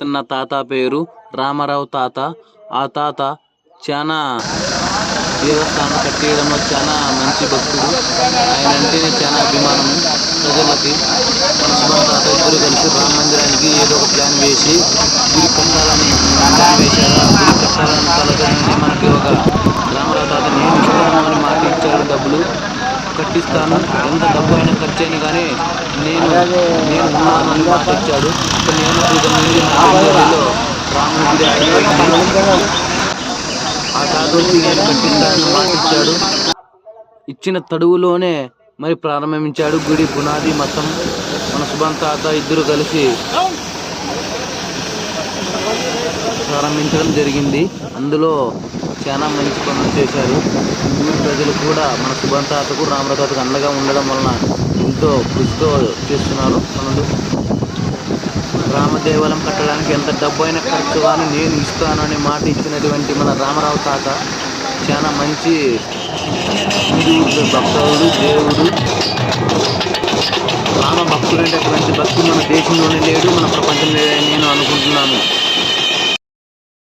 చేస్తున్న తాత పేరు రామారావు తాత. ఆ తాత చాలా దేవస్థానం కట్టేయడంలో చాలా మంచి భక్తుడు. ఆయన అంటేనే చాలా అభిమానం ప్రజలకి. మన తాత ఇద్దరు కలిసి రామ మందిరానికి ఏదో ఒక ప్లాన్ వేసి గుడి కట్టాలని ప్లాన్ వేశారు. గుడి కట్టాలని కలగడానికి మనకి ఒక రామారావు తాత నేను ఇస్తాను అని మాట ఇచ్చాడు డబ్బులు కట్టిస్తాను. ఎంత డబ్బు అయినా ఖర్చు అయినా కానీ నేను నేను ఉన్నాను అని మాట ఇచ్చాడు. పదిహేను క్రితం నుండి రాముడి. ఆ నేను కట్టిస్తానని మాట ఇచ్చాడు. ఇచ్చిన తడువులోనే మరి ప్రారంభించాడు గుడి పునాది మొత్తం మన సుభాన్ తాత ఇద్దరు కలిసి ప్రారంభించడం జరిగింది. అందులో చాలా మంచి పనులు చేశారు. ఊరి ప్రజలు కూడా మన సుభాన్ తాతకు రామరావు తాతకు అండగా ఉండడం వలన ఎంతో కృషితో చేస్తున్నారు. పనులు రామదేవాలయం కట్టడానికి ఎంత డబ్బు అయినా ఖర్చు కానీ నేను ఇస్తాను అనే మాట ఇచ్చినటువంటి మన రామరావు తాత చాలా మంచి హిందూ భక్తుడు దేవుడు. రామ భక్తుడు అంటే భక్తుడు మన దేశంలోనే లేడు మన ప్రపంచంలో లేదని నేను అనుకుంటున్నాను.